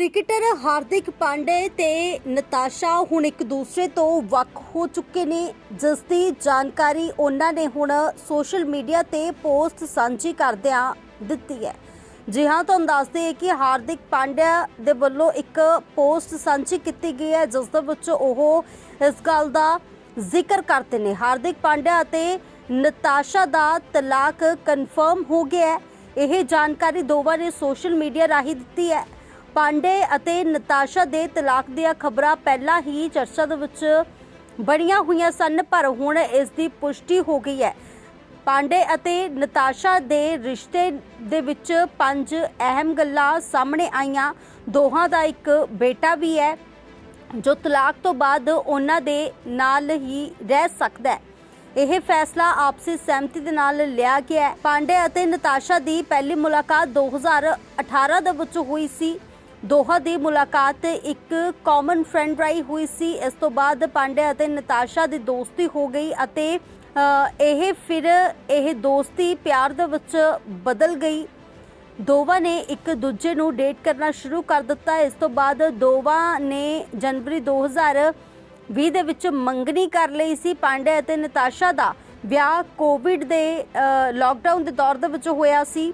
Cricketer ਹਾਰਦਿਕ ਪਾਂਡੇ ਤੇ ਨਤਾਸ਼ਾ ਹੁਣ ਇੱਕ ਦੂਸਰੇ ਤੋਂ ਵੱਖ ਹੋ ਚੁੱਕੇ ਨੇ। ਜਿਸ ਦੀ ਜਾਣਕਾਰੀ ਉਹਨਾਂ ਨੇ ਹੁਣ ਸੋਸ਼ਲ ਮੀਡੀਆ ਤੇ ਪੋਸਟ ਸਾਂਝੀ ਕਰਦਿਆਂ ਦਿੱਤੀ ਹੈ। ਜੀ ਹਾਂ, ਤੁਹਾਨੂੰ ਦੱਸਦੇ ਹਾਂ ਕਿ ਹਾਰਦਿਕ ਪਾਂਡਿਆ ਦੇ ਵੱਲੋਂ ਇੱਕ ਪੋਸਟ ਸਾਂਝੀ ਕੀਤੀ ਗਈ ਹੈ, ਜਿਸ ਦੇ ਵਿੱਚ ਉਹ ਇਸ ਗੱਲ ਦਾ ਜ਼ਿਕਰ ਕਰਦੇ ਨੇ। ਹਾਰਦਿਕ ਪਾਂਡਿਆ ਅਤੇ ਨਤਾਸ਼ਾ ਦਾ ਤਲਾਕ ਕਨਫਰਮ ਹੋ ਗਿਆ ਹੈ। ਇਹ ਜਾਣਕਾਰੀ ਦੋਵਾਂ ਨੇ ਸੋਸ਼ਲ ਮੀਡੀਆ ਰਾਹੀਂ ਦਿੱਤੀ ਹੈ। ਪਾਂਡੇ ਅਤੇ ਨਤਾਸ਼ਾ ਦੇ ਤਲਾਕ ਦੀਆਂ ਖਬਰਾਂ ਪਹਿਲਾਂ ਹੀ ਚਰਚਾ ਦੇ ਵਿੱਚ ਬਣੀਆਂ ਹੋਈਆਂ ਸਨ, ਪਰ ਹੁਣ ਇਸ ਦੀ ਪੁਸ਼ਟੀ ਹੋ ਗਈ ਹੈ। ਪਾਂਡੇ ਅਤੇ ਨਤਾਸ਼ਾ ਦੇ ਰਿਸ਼ਤੇ ਦੇ ਵਿੱਚ ਪੰਜ ਅਹਿਮ ਗੱਲਾਂ ਸਾਹਮਣੇ ਆਈਆਂ। ਦੋਹਾਂ ਦਾ ਇੱਕ ਬੇਟਾ ਵੀ ਹੈ, ਜੋ ਤਲਾਕ ਤੋਂ ਬਾਅਦ ਉਹਨਾਂ ਦੇ ਨਾਲ ਹੀ ਰਹਿ ਸਕਦਾ ਹੈ। ਇਹ ਫੈਸਲਾ ਆਪਸੀ ਸਹਿਮਤੀ ਦੇ ਨਾਲ ਲਿਆ ਗਿਆ ਹੈ। ਪਾਂਡੇ ਅਤੇ ਨਤਾਸ਼ਾ ਦੀ ਪਹਿਲੀ ਮੁਲਾਕਾਤ 2018 ਦੇ ਵਿੱਚ ਹੋਈ ਸੀ। ਦੋਹਾਂ ਦੀ ਮੁਲਾਕਾਤ ਇੱਕ ਕਾਮਨ ਫਰੈਂਡ ਰਾਈ ਹੋਈ ਸੀ। ਇਸ ਤੋਂ ਬਾਅਦ ਪਾਂਡੇ ਅਤੇ ਨਤਾਸ਼ਾ ਦੀ ਦੋਸਤੀ ਹੋ ਗਈ ਅਤੇ ਇਹ ਫਿਰ ਇਹ ਦੋਸਤੀ ਪਿਆਰ ਦੇ ਵਿੱਚ ਬਦਲ ਗਈ। ਦੋਵਾਂ ਨੇ ਇੱਕ ਦੂਜੇ ਨੂੰ ਡੇਟ ਕਰਨਾ ਸ਼ੁਰੂ ਕਰ ਦਿੱਤਾ। ਇਸ ਤੋਂ ਬਾਅਦ ਦੋਵਾਂ ਨੇ ਜਨਵਰੀ 2020 ਦੇ ਵਿੱਚ ਮੰਗਣੀ ਕਰ ਲਈ ਸੀ। ਪਾਂਡੇ ਅਤੇ ਨਤਾਸ਼ਾ ਦਾ ਵਿਆਹ ਕੋਵਿਡ ਦੇ ਲਾਕਡਾਊਨ ਦੇ ਦੌਰ ਦੇ ਵਿੱਚ ਹੋਇਆ ਸੀ।